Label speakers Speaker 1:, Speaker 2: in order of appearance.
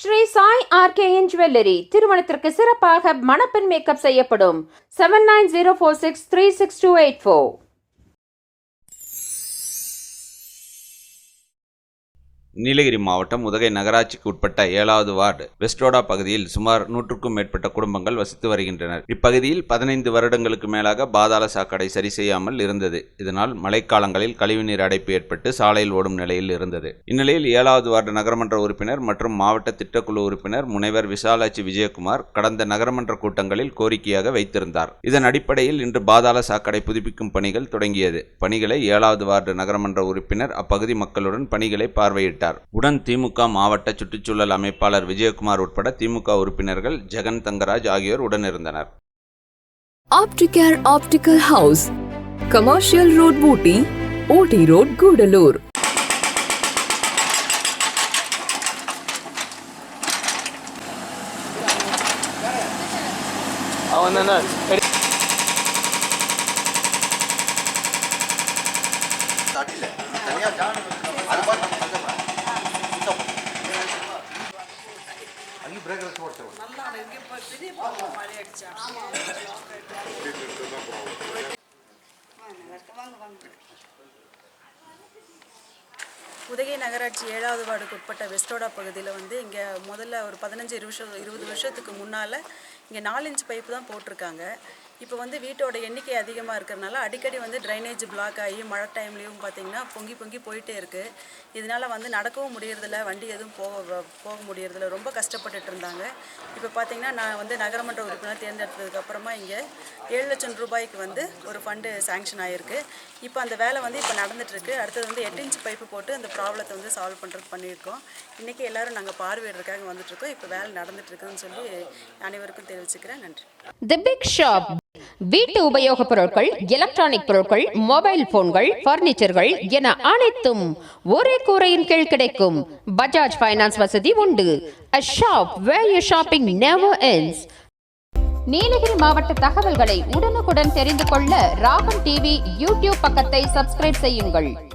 Speaker 1: Sri Sai RKN jewellery திருமணத்திற்கு சிறப்பாக மணப்பெண் மேக்கப் செய்யப்படும். Seven nine zero four six three six two eight four
Speaker 2: Nilgiri மாவட்டம் உதகை நகராட்சிக்கு உட்பட்ட ஏழாவது வார்டு வெஸ்டோடா பகுதியில் சுமார் நூற்றுக்கும் மேற்பட்ட குடும்பங்கள் வசித்து வருகின்றனர். இப்பகுதியில் பதினைந்து வருடங்களுக்கு மேலாக பாதாள சாக்கடை சரி செய்யாமல் இருந்தது. இதனால் மழைக்காலங்களில் கழிவுநீர் அடைப்பு ஏற்பட்டு சாலையில் ஓடும் நிலையில் இருந்தது. இந்நிலையில் ஏழாவது வார்டு நகரமன்ற உறுப்பினர் மற்றும் மாவட்ட திட்டக்குழு உறுப்பினர் முனைவர் விசாலாட்சி விஜயகுமார் கடந்த நகரமன்ற கூட்டங்களில் கோரிக்கையாக வைத்திருந்தார். இதன் அடிப்படையில் இன்று பாதாள சாக்கடை புதுப்பிக்கும் பணிகள் தொடங்கியது. பணிகளை ஏழாவது வார்டு நகரமன்ற உறுப்பினர் அப்பகுதி மக்களுடன் பணிகளை பார்வையிட்டார். உடன் திமுக மாவட்ட சுற்றுச்சூழல் அமைப்பாளர் விஜயகுமார் உட்பட திமுக உறுப்பினர்கள் ஜெகன் தங்கராஜ் ஆகியோர் உடனிருந்தனர்.
Speaker 3: Opticare Optical House, Commercial Road Booty,
Speaker 4: Udhagai நகராட்சி ஏழாவது வார்டுக்கு உட்பட்ட வெஸ்டோடா பகுதியில் வந்து இங்கே முதல்ல ஒரு பதினஞ்சு இருபது வருஷம் இருபது வருஷத்துக்கு முன்னால் இங்கே நாலு இன்ச் பைப்பு தான் போட்டிருக்காங்க. இப்போ வந்து வீட்டோட எண்ணிக்கை அதிகமாக இருக்கிறனால அடிக்கடி வந்து ட்ரைனேஜ் பிளாக் ஆகி மழை டைம்லேயும் பார்த்தீங்கன்னா பொங்கி பொங்கி போயிட்டே இருக்குது இதனால் வந்து நடக்கவும் முடியறதில்ல வண்டி எதுவும் போக போக முடியறதில்ல. ரொம்ப கஷ்டப்பட்டுட்டு இருந்தாங்க. இப்போ பார்த்தீங்கன்னா நான் வந்து நகரமன்ற உறுப்பினர் தேர்ந்தெடுத்ததுக்கு அப்புறமா இங்கே ஏழு லட்சம் ரூபாய்க்கு வந்து ஒரு ஃபண்டு சேங்ஷன் ஆகிருக்கு இப்போ அந்த வேலை வந்து இப்போ நடந்துகிட்ருக்கு அடுத்தது வந்து எட்டு இன்ச் பைப்பு போட்டு அந்த ப்ராப்ளத்தை வந்து சால்வ் பண்ணுறதுக்கு பண்ணியிருக்கோம். இன்றைக்கி எல்லோரும் நாங்கள் பார்வையிடுறதுக்காக வந்துட்ருக்கோம் இப்போ வேலை நடந்துட்டுருக்குன்னு சொல்லி அனைவருக்கும் தெரிவிச்சுக்கிறேன். நன்றி.
Speaker 1: தி பிக் ஷாப் வீட்டு உபயோகப் பொருட்கள் எலக்ட்ரானிக் பொருட்கள் மொபைல் போன்கள் பர்னிச்சர்கள் என அனைத்தும் ஒரே கூரையின் கீழ் கிடைக்கும். பஜாஜ் ஃபைனான்ஸ் வசதி உண்டு. A shop where your shopping never ends. Nilgiri மாவட்ட தகவல்களை உடனுக்குடன் தெரிந்து கொள்ள ராகம் டிவி யூடியூப் பக்கத்தை சப்ஸ்கிரைப் செய்யுங்கள்.